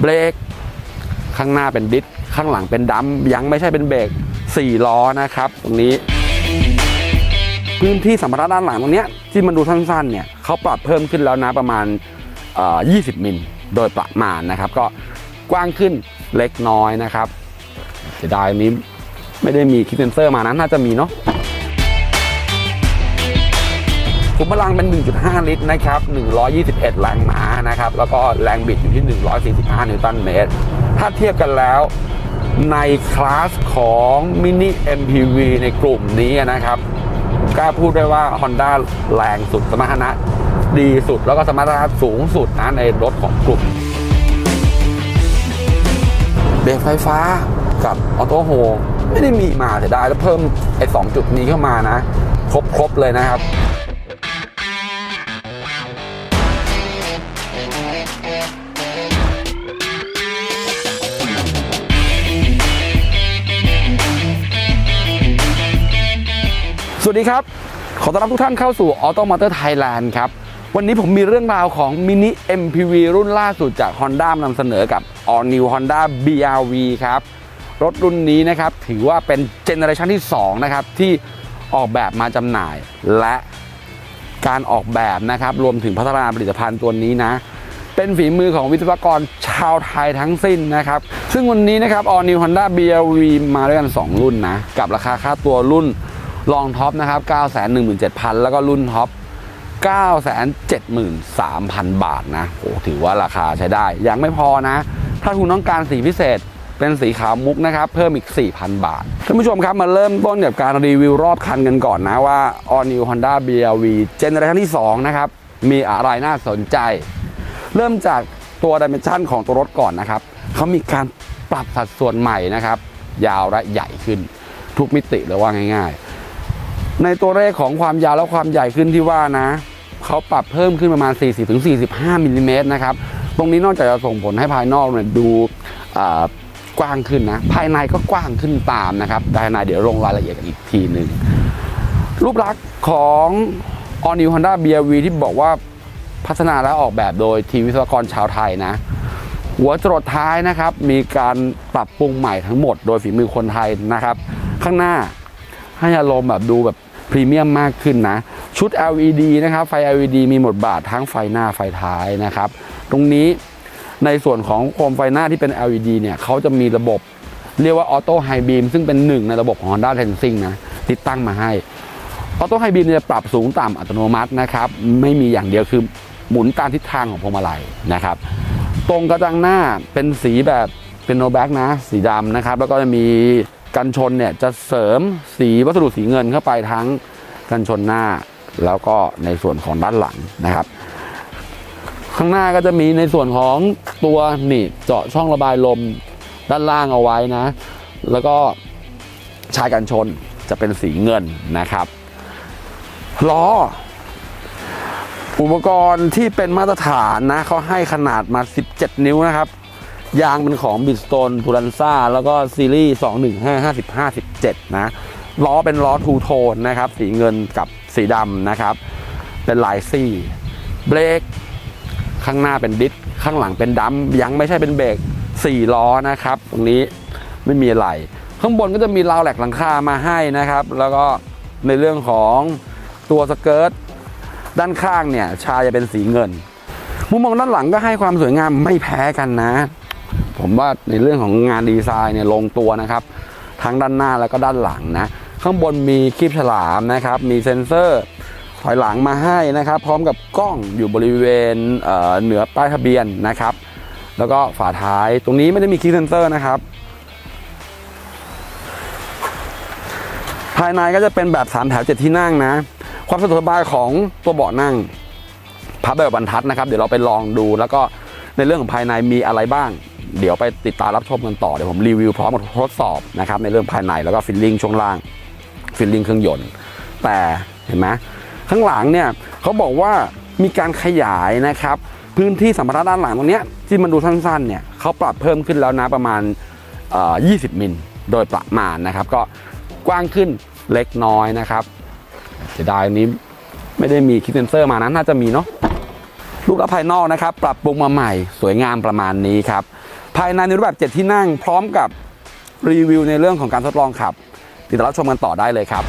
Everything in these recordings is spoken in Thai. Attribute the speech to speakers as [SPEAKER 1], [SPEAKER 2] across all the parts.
[SPEAKER 1] เบรกข้างหน้าเป็นดิสข้างหลังเป็นดัมยังไม่ใช่เป็นเบรก4ล้อนะครับ ตรงนี้ พื้นที่สัมภาระด้านหลังตรงเนี้ยที่มันดูสั้นๆเนี่ยเขาปรับเพิ่มขึ้นแล้วนะประมาณ 20 มิลโดยประมาณนะครับ ก็กว้างขึ้นเล็กน้อยนะครับเสียดายนนี้ไม่ได้มีคิดเซนเซอร์มานะน่าจะมีเนาะ ขุมพลังเป็น 1.5 ลิตรนะครับ 121 แรงม้านะครับ แล้วก็แรงบิดอยู่ที่ 145 นิวตันเมตร ถ้าเทียบกันแล้วในคลาสของมินิ MPV ในกลุ่มนี้นะครับกล้าพูดได้ว่า Honda แรงสุดสมรรถนะดีสุดแล้วก็สมรรถนะสูงสุดนะในรถของกลุ่มเบรกไฟฟ้ากับออโต้โฮไม่ได้มีมาเสียดายแล้วเพิ่มไอ้สองจุดนี้เข้ามานะ ครบครบเลยนะครับ สวัสดีครับ ขอต้อนรับทุกท่านเข้าสู่ Auto Motor Thailand ครับ วันนี้ผมมีเรื่องราวของ Mini MPV รุ่นล่าสุดจาก Honda นำเสนอกับ All New Honda BRV ครับ รถรุ่นนี้นะครับ ถือว่าเป็นเจเนอเรชันที่ 2 นะครับ ที่ออกแบบมาจำหน่าย และการออกแบบนะครับ รวมถึงพัฒนาผลิตภัณฑ์ตัวนี้นะ เป็นฝีมือของวิศวกรชาวไทยทั้งสิ้นนะครับ ซึ่งวันนี้นะครับ All New Honda BRV มาด้วยกัน 2 รุ่นนะ กับราคาค่าตัวรุ่น ลองท็อปนะครับ 917,000 แล้วก็รุ่นท็อป 973,000 บาทนะโอ้ถือว่าราคาใช้ได้ ยังไม่พอนะ ถ้าคุณต้องการสีพิเศษเป็นสีขาวมุกนะครับ เพิ่มอีก 4,000 บาท ท่านผู้ชมครับ มาเริ่มต้นกับการรีวิวรอบคันกันก่อนนะว่า All New Honda BRV เจเนอเรชันที่ 2 นะครับ มีอะไรน่าสนใจ เริ่มจากตัวดิเมนชันของตัวรถก่อนนะครับ เขามีการปรับสัดส่วนใหม่นะครับ ยาวและใหญ่ขึ้น ทุกมิติเลยว่าง่าย ๆ ในตัวเลขของความยาวและความใหญ่ขึ้นที่ว่านะเขาปรับเพิ่มขึ้นประมาณ 40-45มิลลิเมตรนะครับ ตรงนี้นอกจากจะส่งผลให้ภายนอกเนี่ยดูกว้างขึ้นนะ ภายในก็กว้างขึ้นตามนะครับภายในเดี๋ยวลงรายละเอียดกันอีกทีหนึ่งรูปลักษณ์ของ All New Honda BRV ที่บอกว่าพัฒนาและออกแบบโดยทีมวิศวกรชาวไทยนะ หัวจรดท้ายนะครับ มีการปรับปรุงใหม่ทั้งหมดโดยฝีมือคนไทยนะครับ ข้างหน้าให้อารมณ์แบบดูแบบ พรีเมียมมากขึ้นนะ ชุด LED นะครับ ไฟ LED มีบทบาททั้งไฟหน้าไฟท้ายนะครับ ตรงนี้ในส่วนของโคมไฟหน้าที่เป็น LED เนี่ยเขาจะมีระบบเรียกว่า Auto High Beam ซึ่งเป็นหนึ่งในระบบของ Honda Sensing นะ ติดตั้งมาให้ออโต้ไฮบีมจะปรับสูงต่ำอัตโนมัตินะครับ ไม่มีอย่างเดียวคือหมุนตามทิศทางของพวงมาลัยนะครับ ตรงกระจังหน้าเป็นสีแบบเป็นโนแบ็กนะ สีดำนะครับ แล้วก็จะมี กันชนเนี่ยจะเสริมสีวัสดุสีเงินเข้าไปทั้งกันชนหน้า แล้วก็ในส่วนของด้านหลังนะครับ ข้างหน้าก็จะมีในส่วนของตัวนี่เจาะช่องระบายลมด้านล่างเอาไว้นะ แล้วก็ชายกันชนจะเป็นสีเงินนะครับล้ออุปกรณ์ที่เป็นมาตรฐานนะเขาให้ขนาดมา 17 นิ้วนะครับ ยางเป็นของบิสโตน p ู l ันซ่าแล้วก็ซีรีส์ 215 5 5 7 นะ ล้อเป็นล้อทูโทนนะครับ สีเงินกับสีดำนะครับ เป็นลายซี่เบรกข้างหน้าเป็นดิสข้างหลังเป็นดัมยังไม่ใช่เป็นเบรก4ล้อนะครับ ตรงนี้ไม่มีอะไร ข้างบนก็จะมีราวแหลกหลังคามาให้นะครับ แล้วก็ในเรื่องของตัวสเกิร์ตด้านข้างเนี่ยชายจะเป็นสีเงิน มุมมองด้านหลังก็ให้ความสวยงามไม่แพ้กันนะ ผมว่าในเรื่องของงานดีไซน์เนี่ยลงตัวนะครับ ทั้งด้านหน้าแล้วก็ด้านหลังนะ ข้างบนมีคลิปฉลามนะครับ มีเซ็นเซอร์ถอยหลังมาให้นะครับ พร้อมกับกล้องอยู่บริเวณเเหนือป้ายทะเบียนนะครับ แล้วก็ฝาท้ายตรงนี้ไม่ได้มีคีย์เซนเซอร์นะครับ ภายในก็จะเป็นแบบ 3 แถว 7 ที่นั่งนะ ความสะดวกสบายของตัวเบาะนั่งพับแบบบรรทัดนะครับ เดี๋ยวเราไปลองดูแล้วก็ในเรื่องของภายในมีอะไรบ้าง เดี๋ยวไปติดตามรับชมกันต่อเดี๋ยวผมรีวิวพร้อมกับทดสอบนะครับในเรื่องภายในแล้วก็ฟิลลิ่งช่วงล่างฟิลลิ่งเครื่องยนต์แต่เห็นไหมข้างหลังเนี่ยเขาบอกว่ามีการขยายนะครับพื้นที่สัมภาระด้านหลังตรงเนี้ยที่มันดูสั้นๆเนี่ยเขาปรับเพิ่มขึ้นแล้วนะประมาณ 20 มิลโดยประมาณนะครับ ก็กว้างขึ้นเล็กน้อยนะครับเสียดายนนี้ไม่ได้มีคิดเซนเซอร์มานะน่าจะมีเนาะรูปลักษณ์ภายนอกนะครับ ปรับปรุงมาใหม่ สวยงามประมาณนี้ครับ ภายในในรูปแบบ 7 ที่นั่ง พร้อมกับรีวิวในเรื่องของการทดลองขับ ติดตามรับชมกันต่อได้เลยครับ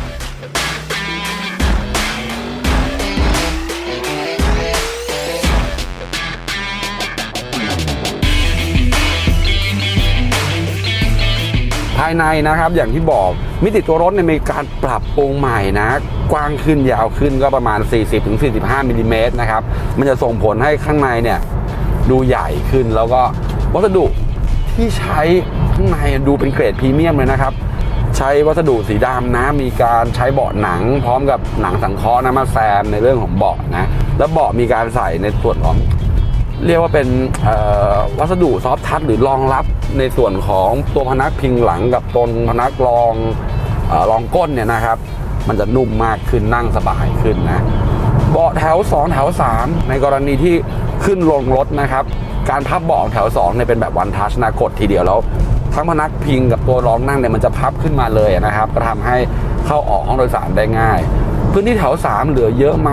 [SPEAKER 1] ภายในนะครับอย่างที่บอกมิติตัวรถเนี่ยมีการปรับปรุงใหม่นะ กว้างขึ้นยาวขึ้นก็ประมาณ 40-45มิลลิเมตรนะครับ มันจะส่งผลให้ข้างในเนี่ยดูใหญ่ขึ้นแล้วก็ วัสดุที่ใช้ข้างในดูเป็นเกรดพรีเมียมเลยนะครับ ใช้วัสดุสีดำนะ มีการใช้เบาะหนัง พร้อมกับหนังสังเคราะห์นะมาแซมในเรื่องของเบาะนะ แล้วเบาะมีการใส่ในส่วนของเรียกว่าเป็นวัสดุซอฟทัชหรือรองรับในส่วนของตัวพนักพิงหลังกับตนพนักรองเออรองก้นเนี่ยนะครับ มันจะนุ่มมากขึ้นนั่งสบายขึ้นนะ เบาะแถว 2 แถว 3 ในกรณีที่ขึ้นลงรถนะครับ การพับเบาะแถว2เนี่ยเป็นแบบวันทัชนะกดทีเดียวแล้ว ทั้งพนักพิงกับตัวรองนั่งเนี่ยมันจะพับขึ้นมาเลยนะครับ ก็ทำให้เข้าออกห้องโดยสารได้ง่าย พื้นที่แถว 3 เหลือเยอะไหม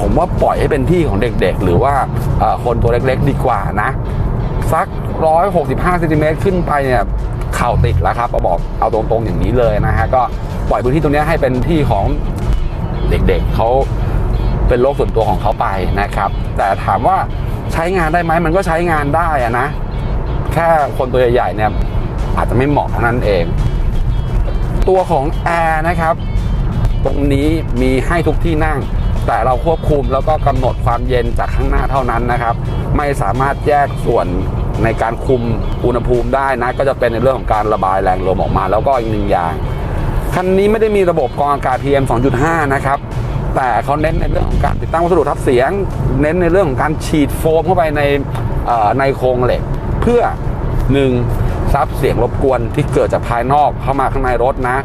[SPEAKER 1] ผมว่าปล่อยให้เป็นที่ของเด็กๆ หรือว่าคนตัวเล็กๆ ดีกว่านะ สัก 165เซนติเมตรขึ้นไปเนี่ยเข่าติดแล้วครับเอาบอกเอาตรงๆอย่างนี้เลยนะฮะก็ปล่อยพื้นที่ตรงนี้ให้เป็นที่ของเด็กๆเขาเป็นโลกส่วนตัวของเขาไปนะครับ แต่ถามว่า ใช้งานได้ไหมมันก็ใช้งานได้อะนะ แค่คนตัวใหญ่ๆเนี่ยอาจจะไม่เหมาะเท่านั้นเอง ตัวของแอร์นะครับ ตรงนี้มีให้ทุกที่นั่ง แต่เราควบคุมแล้วก็กำหนดความเย็นจากข้างหน้าเท่านั้นนะครับ ไม่สามารถแยกส่วนในการคุมอุณหภูมิได้นะ ก็จะเป็นในเรื่องของการระบายแรงลมออกมา แล้วก็อีกหนึ่งอย่างคันนี้ไม่ได้มีระบบกรองอากาศ PM 2.5 นะครับ แต่เขาเน้นในเรื่องของการติดตั้งวัสดุทับเสียง เน้นในเรื่องของการฉีดโฟมเข้าไปในในโครงเหล็ก เพื่อ 1. ซับเสียงรบกวนที่เกิดจากภายนอกเข้ามาข้างในรถนะ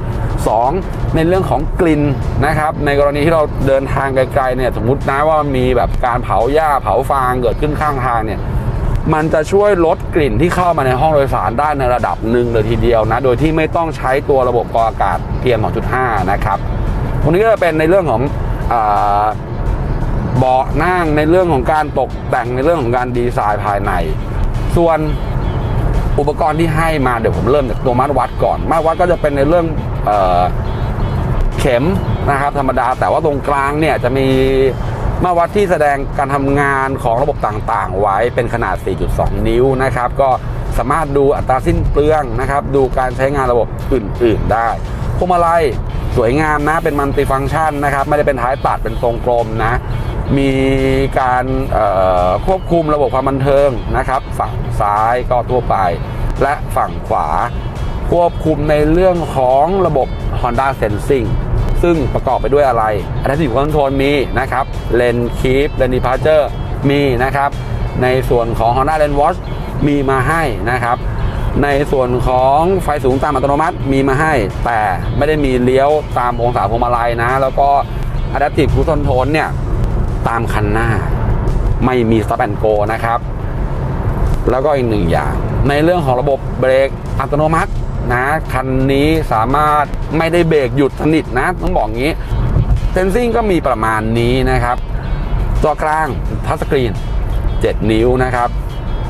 [SPEAKER 1] 2. ในเรื่องของกลิ่นนะครับ ในกรณีที่เราเดินทางไกลๆเนี่ยสมมตินะว่ามีแบบการเผาหญ้าเผาฟางเกิดขึ้นข้างทางเนี่ยมันจะช่วยลดกลิ่นที่เข้ามาในห้องโดยสารได้ในระดับหนึ่งเลยทีเดียวนะ โดยที่ไม่ต้องใช้ตัวระบบกรองอากาศ PM 2.5 นะครับตรงนี้ก็จะเป็นในเรื่องของ เบาะนั่งในเรื่องของการตกแต่งในเรื่องของการดีไซน์ภายใน ส่วนอุปกรณ์ที่ให้มาเดี๋ยวผมเริ่มจากตัวมาตรวัดก่อน มาตรวัดก็จะเป็นในเรื่องเออเข็มนะครับธรรมดา แต่ว่าตรงกลางเนี่ยจะมีมาตรวัดที่แสดงการทำงานของระบบต่างๆ ไว้เป็นขนาด 4.2 นิ้วนะครับ ก็สามารถดูอัตราสิ้นเปลืองนะครับ ดูการใช้งานระบบอื่น ๆ ได้พวงมาลัย สวยงามนะ เป็นมัลติฟังก์ชันนะครับ ไม่ได้เป็นท้ายตัดเป็นทรงกลมนะ มีการควบคุมระบบความบันเทิงนะครับ ฝั่งซ้ายก็ทั่วไป และฝั่งขวา ควบคุมในเรื่องของระบบ Honda Sensing ซึ่งประกอบไปด้วยอะไร Adaptive Control มีนะครับ Lane Keep Lane Departure มีนะครับ ในส่วนของ Honda Lane Watch มีมาให้นะครับ ในส่วนของไฟสูงตามอัตโนมัติมีมาให้ แต่ไม่ได้มีเลี้ยวตามองศาพวงมาลัยนะ แล้วก็ Adaptive Cruise Control เนี่ย ตามคันหน้า ไม่มี Stop and Go นะครับ แล้วก็อีกหนึ่งอย่าง ในเรื่องของระบบเบรกอัตโนมัตินะ คันนี้สามารถไม่ได้เบรกหยุดสนิทนะ ต้องบอกงี้เซนซิงก็มีประมาณนี้นะครับ จอกลางทัชสกรีน 7 นิ้วนะครับ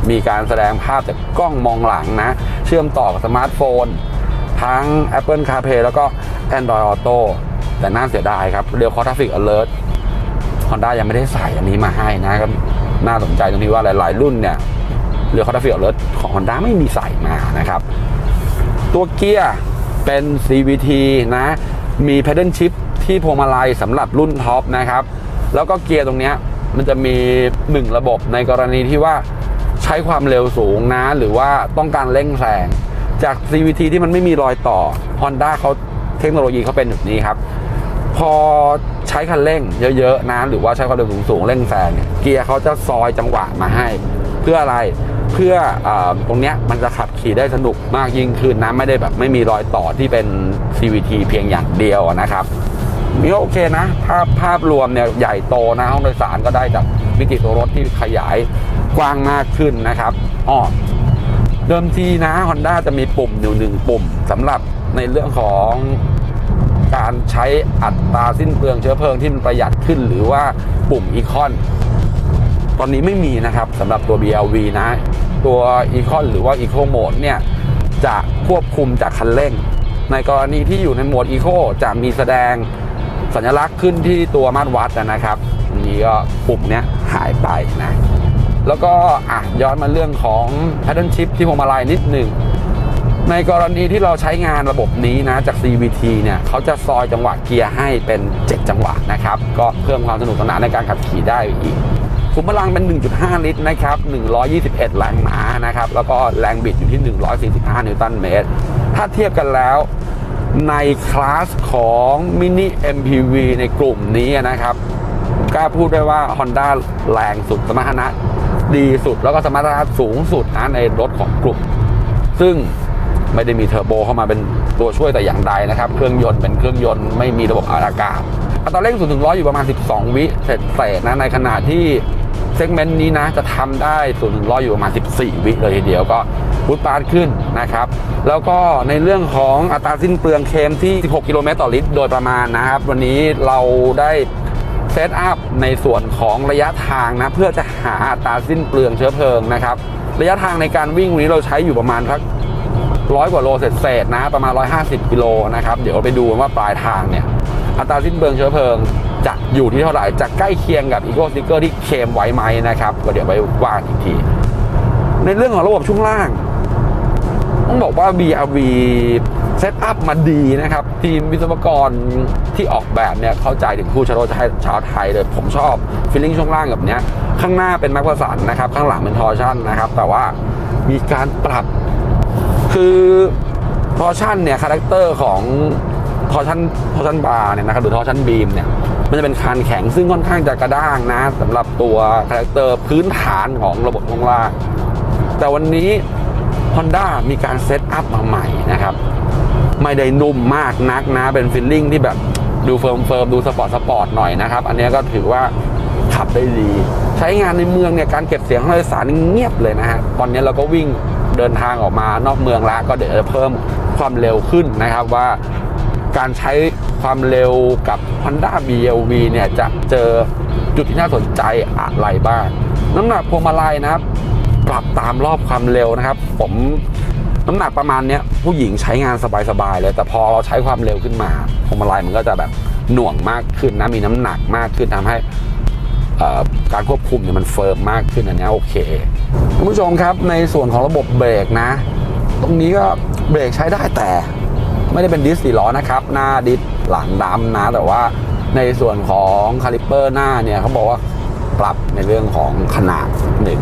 [SPEAKER 1] มีการแสดงภาพจากกล้องมองหลังนะ เชื่อมต่อกับสมาร์ทโฟน ทั้ง Apple CarPlay แล้วก็ Android Auto แต่น่าเสียดายครับเรียว c o Traffic Alert Honda ยังไม่ได้ใส่อันนี้มาให้นะครับน่าสนใจตรงที่ว่าหลาย ๆ รุ่นเนี่ยเรียว c o Traffic Alert ของ Honda ไม่มีใส่มานะครับ ตัวเกียร์เป็น CVT นะ มี Pedal Shift ที่พวงมาลัยสำหรับรุ่นท็อปนะครับ แล้วก็เกียร์ตรงนี้มันจะมีหนึ่งระบบในกรณีที่ว่า ใช้ความเร็วสูงนะ หรือว่าต้องการเร่งแซงจาก CVT ที่มันไม่มีรอยต่อ Honda เขาเทคโนโลยีเขาเป็นแบบนี้ครับ พอใช้คันเร่งเยอะๆนะหรือว่าใช้ความเร็วสูงๆเร่งแซงเนี่ยเกียร์เขาจะซอยจังหวะมาให้ เพื่ออะไรเพื่ออตรงเนี้ยมันจะขับขี่ได้สนุกมากยิ่งขึ้นนะไม่ได้แบบไม่มีรอยต่อที่เป็น CVT เพียงอย่างเดียวนะครับนี่โอเคนะ ภาพภาพรวมเนี่ยใหญ่โตนะห้องโดยสารก็ได้จากมิติตัวรถที่ขยาย กว้างมากขึ้นนะครับอ้อเดิมทีนะ Honda จะมีปุ่มอยู่หนึ่งปุ่มสำหรับในเรื่องของการใช้อัตราสิ้นเปลืองเชื้อเพลิงที่มันประหยัดขึ้น หรือว่าปุ่มอีคอนตอนนี้ไม่มีนะครับสำหรับตัว BLV นะ ตัว e c o n หรือว่า Eco Mode เนี่ย จะควบคุมจากคันเร่ง ในกรณีที่อยู่ในโหมด Eco จะมีแสดงสัญลักษณ์ขึ้นที่ตัวมาตรวัดนะครับอันนี้ก็ปุ่มเนี้ยหายไปนะ แล้วก็อะย้อนมาเรื่องของ pattern shift ที่พวงมาลัยนิดหนึ่งในกรณีที่เราใช้งานระบบนี้นะจาก CVT เนี่ยเขาจะซอยจังหวะเกียร์ให้เป็น 7 จังหวะนะครับ ก็เพิ่มความสนุกสนานในการขับขี่ได้อีกขุมพลังเป็น 1.5 ลิตรนะครับ 121 แรงม้านะครับ แล้วก็แรงบิดอยู่ที่ 145 นิวตันเมตร ถ้าเทียบกันแล้วในคลาสของ Mini MPV ในกลุ่มนี้นะครับ กล้าพูดได้ว่า Honda แรงสุดสมรรถนะ ดีสุดแล้วก็สมรรถนะสูงสุดนะในรถของกลุ่ม ซึ่งไม่ได้มีเทอร์โบเข้ามาเป็นตัวช่วยแต่อย่างใดนะครับ เครื่องยนต์เป็นเครื่องยนต์ไม่มีระบบอากาศอัตราเร่ง0ถึงร้อยอยู่ประมาณ 12 วิเศษเศษนะในขณะที่เซกเมนต์นี้นะจะทำได้0ถึงร้อยอยู่ประมาณ 14 วิเลยทีเดียวก็พุทปาดขึ้นนะครับ แล้วก็ในเรื่องของอัตราสิ้นเปลืองเคมที่ 16 กิโลเมตรต่อลิตรโดยประมาณนะครับ วันนี้เราได้ เซตอัพในส่วนของระยะทางนะเพื่อจะหาอัตราสิ้นเปลืองเชื้อเพลิงนะครับ ระยะทางในการวิ่งวันนี้เราใช้อยู่ประมาณสักร้อยกว่าโลเศษๆนะประมาณ 150กิโลนะครับเดี๋ยวไปดูว่าปลายทางเนี่ยอัตราสิ้นเปลืองเชื้อเพลิงจะอยู่ที่เท่าไหร่จะใกล้เคียงกับอีโ s สติกเกอร์ที่เคมไว้ไหมนะครับก็เดี๋ยวไปว่าอีกทีในเรื่องของระบบช่วงล่าง ต้องบอกว่า BRV เซตอัพมาดีนะครับ ทีมวิศวกรที่ออกแบบเนี่ย เข้าใจถึงผู้ชาโรชาวไทยเลย ผมชอบฟีลลิ่งช่วงล่างแบบเนี้ย ข้างหน้าเป็นแม็กประสันนะครับ ข้างหลังเป็นทอร์ชั่นนะครับ แต่ว่ามีการปรับ คือทอร์ชั่นเนี่ย คาแรคเตอร์ของทอร์ชั่นทอร์ชั่นบาร์เนี่ยนะครับหรือทอร์ชั่นบีมเนี่ยมันจะเป็นคานแข็งซึ่งค่อนข้างจะกระด้างนะสำหรับตัวคาแรคเตอร์พื้นฐานของระบบช่วงล่างแต่วันนี้ Honda มีการเซตอัพมาใหม่นะครับ ไม่ได้นุ่มมากนักนะ เป็นฟิลลิ่งที่แบบดูเฟิร์มเฟิร์มดูสปอร์ตสปอร์ตหน่อยนะครับ อันนี้ก็ถือว่าขับได้ดี ใช้งานในเมืองเนี่ยการเก็บเสียงของโดยสารนี่เงียบเลยนะฮะตอนนี้เราก็วิ่งเดินทางออกมานอกเมืองแล้วก็เดี๋ยวจะเพิ่มความเร็วขึ้นนะครับว่าการใช้ความเร็วกับ Honda BLV เนี่ยจะเจอจุดที่น่าสนใจอะไรบ้าง น้ำหนักพวงมาลัยนะครับ ปรับตามรอบความเร็วนะครับ ผมน้ำหนักประมาณเนี้ยผู้หญิงใช้งานสบายๆเลย แต่พอเราใช้ความเร็วขึ้นมาพวงมาลัยมันก็จะแบบหน่วงมากขึ้นนะมีน้ำหนักมากขึ้นทำให้การควบคุมเนี่ยมันเฟิร์มมากขึ้นอันนี้โอเคคุณผู้ชมครับในส่วนของระบบเบรกนะ ตรงนี้ก็เบรกใช้ได้แต่ไม่ได้เป็นดิสสี่ล้อนะครับ หน้าดิสหลังดำนะ แต่ว่าในส่วนของคาลิปเปอร์หน้าเนี่ยเขาบอกว่าปรับในเรื่องของขนาดหนึ่ง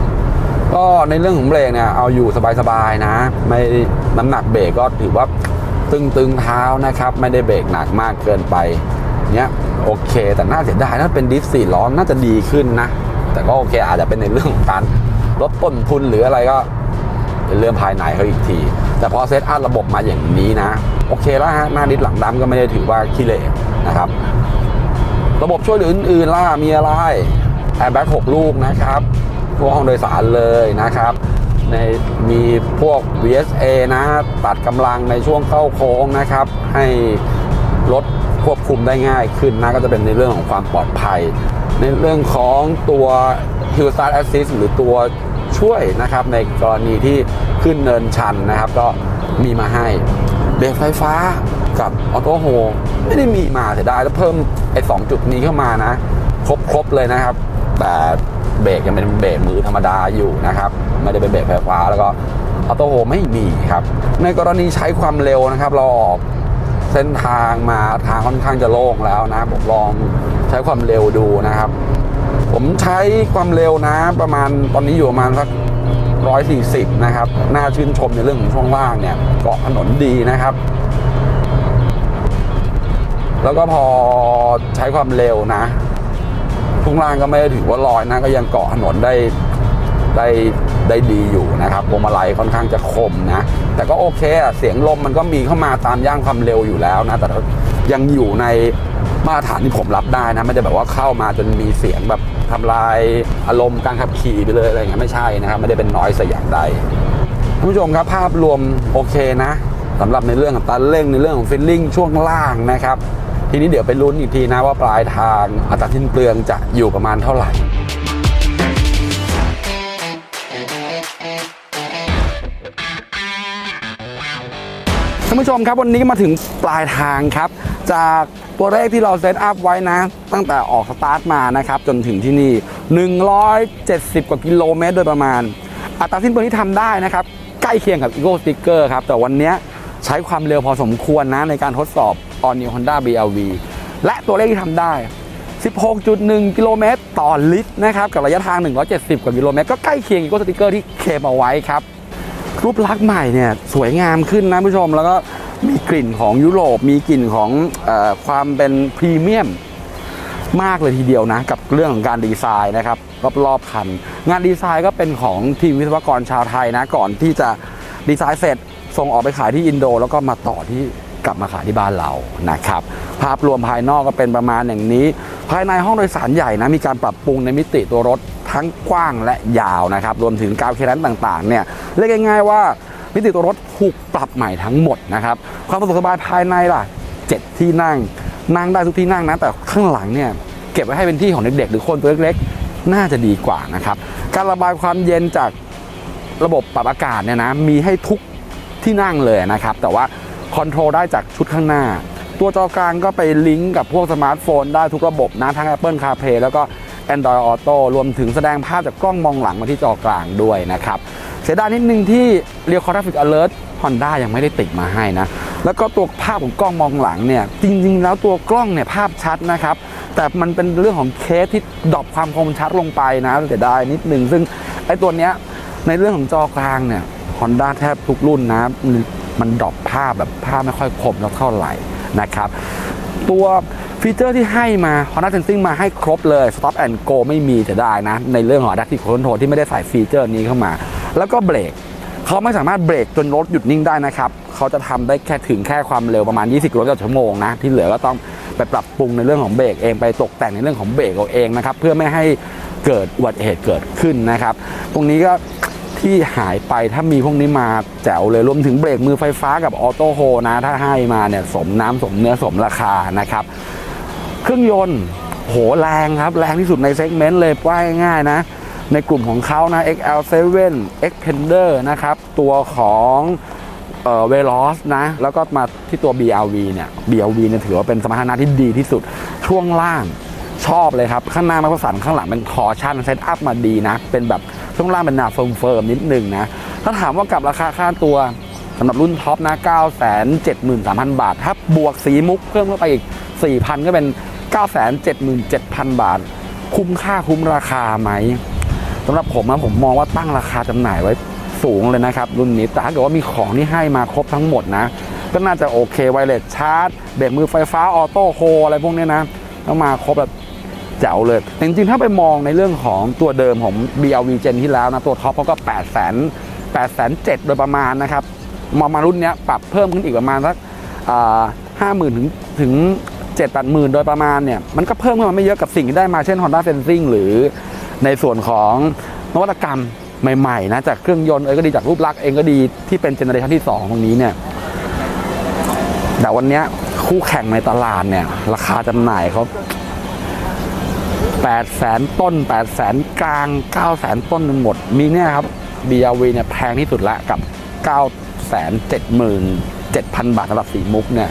[SPEAKER 1] ก็ในเรื่องของเบรกเนี่ยเอาอยู่สบายๆนะ ไม่น้ำหนักเบรกก็ถือว่าตึงๆเท้านะครับ ไม่ได้เบรกหนักมากเกินไปเนี่ยโอเค แต่น่าเสียดายถ้าเป็นดิสสี่ล้อน่าจะดีขึ้นนะ แต่ก็โอเคอาจจะเป็นในเรื่องของการลดต้นทุนหรืออะไรก็เป็นเรื่องภายในเขาอีกที แต่พอเซตอัพระบบมาอย่างนี้นะ โอเคแล้วฮะหน้าดิสหลังดำก็ไม่ได้ถือว่าขี้เหร่นะครับ ระบบช่วยเหลืออื่นๆล่ะมีอะไรแอร์แบ็กหกลูกนะครับ พวกห้องโดยสารเลยนะครับ ในมีพวก VSA นะตัดกำลังในช่วงเข้าโค้งนะครับ ให้รถควบคุมได้ง่ายขึ้นนะก็จะเป็นในเรื่องของความปลอดภัย ในเรื่องของตัว Hill Start Assist หรือตัวช่วยนะครับ ในกรณีที่ขึ้นเนินชันนะครับ ก็มีมาให้เบรกไฟฟ้ากับออโต้โฮไม่ได้มีมาเสียดายแล้วเพิ่มไอ้สองจุดนี้เข้ามานะ ครบครบเลยนะครับ แต่ เบรกยังเป็นเบรกมือธรรมดาอยู่นะครับไม่ได้เป็นเบรกไฟฟ้าแล้วก็ออโต้โฮไม่มีครับ ในกรณีใช้ความเร็วนะครับ เราออกเส้นทางมาทางค่อนข้างจะโล่งแล้วนะผมลองใช้ความเร็วดูนะครับ ผมใช้ความเร็วนะ ประมาณตอนนี้อยู่ประมาณสักร้อยสี่สิบนะครับ น่าชื่นชมในเรื่องของช่วงล่างเนี่ยเกาะถนนดีนะครับ แล้วก็พอใช้ความเร็วนะ ช่วงล่างก็ไม่ได้ถือว่าลอยนะก็ยังเกาะถนนได้ได้ได้ดีอยู่นะครับพวงมาลัยค่อนข้างจะคมนะ แต่ก็โอเคอะเสียงลมมันก็มีเข้ามาตามย่างความเร็วอยู่แล้วนะ แต่ยังอยู่ในมาตรฐานที่ผมรับได้นะไม่ได้แบบว่าเข้ามาจนมีเสียงแบบทำลายอารมณ์การขับขี่ไปเลยอะไรเงี้ยไม่ใช่นะครับไม่ได้เป็นน้อยสอย่างใดท่านผู้ชมครับภาพรวมโอเคนะสำหรับในเรื่องของตันเร่งในเรื่องของฟิลลิ่งช่วงล่างนะครับ ทีนี้เดี๋ยวไปลุ้นอีกทีนะว่าปลายทางอัตราทิ้นเปลืองจะอยู่ประมาณเท่าไหร่ท่านผู้ชมครับวันนี้มาถึงปลายทางครับ จากตัวเลขที่เราเซตอัพไว้นะ ตั้งแต่ออกสตาร์ทมานะครับ จนถึงที่นี่ 170 กว่ากิโลเมตรโดยประมาณ อัตราสิ้นเปลืองที่ทำได้นะครับ ใกล้เคียงกับ Eco Sticker ครับ แต่วันนี้ ใช้ความเร็วพอสมควรนะในการทดสอบ All New Honda BRV และตัวเลขที่ทำได้ 16.1 กิโลเมตรต่อลิตรนะครับ กับระยะทาง 170 กว่ากิโลเมตร ก็ใกล้เคียง Eagle Sticker ที่เคมเอาไว้ครับ รูปลักษณ์ใหม่เนี่ยสวยงามขึ้นนะผู้ชม แล้วก็มีกลิ่นของยุโรป มีกลิ่นของออความเป็นพรีเมียมมากเลยทีเดียวนะ กับเรื่องของการดีไซน์นะครับรอบๆคัน งานดีไซน์ก็เป็นของทีมวิศวกรชาวไทยนะ ก่อนที่จะดีไซน์เสร็จ ส่งออกไปขายที่อินโด แล้วก็มาต่อที่กลับมาขายที่บ้านเรานะครับ ภาพรวมภายนอกก็เป็นประมาณอย่างนี้ ภายในห้องโดยสารใหญ่นะมีการปรับปรุงในมิติตัวรถทั้งกว้างและยาวนะครับ รวมถึงกาวเคลันต่างๆเนี่ยเรียกง่ายๆว่ามิติตัวรถถูกปรับใหม่ทั้งหมดนะครับ ความสะดวกสบายภายในล่ะ 7 ที่นั่ง นั่งได้ทุกที่นั่งนะ แต่ข้างหลังเนี่ยเก็บไว้ให้เป็นที่ของเด็กๆ หรือคนตัวเล็กๆ น่าจะดีกว่านะครับ การระบายความเย็นจากระบบปรับอากาศเนี่ยนะมีให้ทุก ที่นั่งเลยนะครับ แต่ว่าคอนโทรลได้จากชุดข้างหน้า ตัวจอกลางก็ไปลิงก์กับพวกสมาร์ทโฟนได้ทุกระบบนะทั้ง Apple CarPlay แล้วก็ Android Auto รวมถึงแสดงภาพจากกล้องมองหลังมาที่จอกลางด้วยนะครับ เสียดายนิดนึงที่ Real Car Traffic Alert Honda ยังไม่ได้ติดมาให้นะ แล้วก็ตัวภาพของกล้องมองหลังเนี่ย จริง ๆ แล้วตัวกล้องเนี่ยภาพชัดนะครับ แต่มันเป็นเรื่องของเคสที่ดรอปความคมชัดลงไปนะเสียดายนิดนึงซึ่งไอ้ตัวเนี้ยในเรื่องของจอกลางเนี่ย Honda แทบทุกรุ่นนะมันดรอปภาพแบบภาพไม่ค่อยคมแล้วเท่าไหร่นะครับ ตัวฟีเจอร์ที่ให้มา Honda Sensing มาให้ครบเลย Stop and Go ไม่มีจะได้นะ ในเรื่องของ Adaptive Control ที่ไม่ได้ใส่ฟีเจอร์นี้เข้ามา แล้วก็เบรกเขาไม่สามารถเบรกจนรถหยุดนิ่งได้นะครับเขาจะทำได้แค่ถึงแค่ความเร็วประมาณ 20กิโลตรต่อชั่วโมงนะ ที่เหลือก็ต้องไปปรับปรุงในเรื่องของเบรกเองไปตกแต่งในเรื่องของเบรกเอาเองนะครับเพื่อไม่ให้เกิดอุบัติเหตุเกิดขึ้นนะครับ ตรงนี้ก็ ที่หายไปถ้ามีพวกนี้มาแจ๋วเลยรวมถึงเบรกมือไฟฟ้ากับออโต้โฮนะ ถ้าให้มาเนี่ยสมน้ำสมเนื้อสมราคานะครับ เครื่องยนต์โหแรงครับ แรงที่สุดในเซกเมนต์เลยว่าง่ายๆนะ ในกลุ่มของเขานะ XL7 Xpander นะครับ ตัวของเอ่อ Veloz นะ แล้วก็มาที่ตัว BRV เนี่ย BRV เนี่ยถือว่าเป็นสมรรถนะที่ดีที่สุดช่วงล่างชอบเลยครับ ข้างหน้าม่ประสานข้างหลังเป็นทอร์ชันเซตอัพมาดีนะ เป็นแบบ ช่วงล่างเป็นหนาเฟิร์มๆนิดหนึ่งนะ ถ้าถามว่ากับราคาค่าตัวสำหรับรุ่นท็อปนะ 973,000 บาท ถ้าบวกสีมุกเพิ่มเข้าไปอีก 4,000 ก็เป็น 977,000 บาท คุ้มค่าคุ้มราคาไหมสำหรับผมนะผมมองว่าตั้งราคาจำหน่ายไว้สูงเลยนะครับ รุ่นนี้แต่ถ้าเกิดว่ามีของที่ให้มาครบทั้งหมดนะ ก็น่าจะโอเคไวเลสชาร์จเบรกมือไฟฟ้าออโต้โฮอะไรพวกเนี้ยนะต้องมาครบแบบ จ๋วเลยแต่จริงๆถ้าไปมองในเรื่องของตัวเดิมของ BLV Gen ที่แล้วนะตัวท็อปเขาก็8 0 0 0 8 0 0 0โดยประมาณนะครับมามารุ่นนี้ปรับเพิ่มขึ้นอีกประมาณสักห้าหมื่นถึงถึงเจ็ดแปดหมื่นโดยประมาณเนี่ยมันก็เพิ่มขึ้นมาไม่เยอะกับสิ่งที่ได้มาเช่น Honda Sensing หรือในส่วนของนวัตกรรมใหม่ๆนะจากเครื่องยนต์เองก็ดีจากรูปลักษณ์เองก็ดีที่เป็นเจเนอเรชันที่ 2 ตรงนี้เนี่ยแต่วันนี้คู่แข่งในตลาดเนี่ยราคาจำหน่ายเขา 8แสนต้น8แสนกลาง9แสนต้นหมด มีเนี่ยครับ BRV เนี่ยแพงที่สุดละกับ 9 แสน7หมื่น7,000 บาทสำหรับสีมุกเนี่ย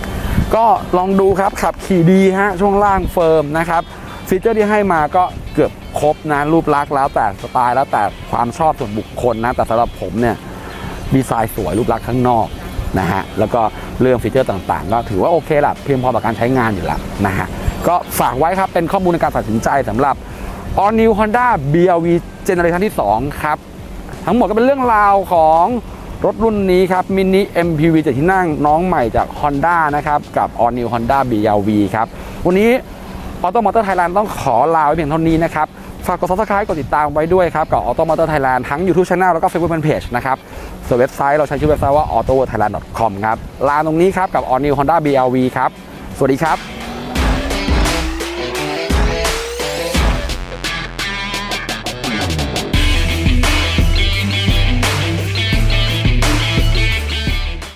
[SPEAKER 1] ก็ลองดูครับ ขับขี่ดีฮะ ช่วงล่างเฟิร์มนะครับ ฟีเจอร์ที่ให้มาก็เกือบครบนะ รูปลักษณ์แล้วแต่สไตล์แล้วแต่ความชอบส่วนบุคคลนะ แต่สำหรับผมเนี่ย ดีไซน์สวยรูปลักษณ์ข้างนอกนะฮะ แล้วก็เรื่องฟีเจอร์ต่างๆ ก็ถือว่าโอเคละเพียงพอต่อการใช้งานอยู่แล้วนะฮะ ก็ฝากไว้ครับเป็นข้อมูลในการตัดสินใจสำหรับ All New Honda BRV Generation ที่ 2 ครับ ทั้งหมดก็เป็นเรื่องราวของรถรุ่นนี้ครับ Mini MPV จากที่นั่งน้องใหม่จาก Honda นะครับกับ All New Honda BRV ครับ วันนี้ Auto Motor Thailand ต้องขอลาไว้เพียงเท่านี้นะครับ ฝากกด subscribe กดติดตามไว้ด้วยครับ กับ Auto Motor Thailand ทั้ง YouTube Channel แล้วก็ Facebook Fanpage นะครับส่วนเว็บไซต์เราใช้ชื่อเว็บไซต์ว่า autothailand.com ครับลาตรงนี้ครับกับ All New Honda BRV ครับ สวัสดีครับ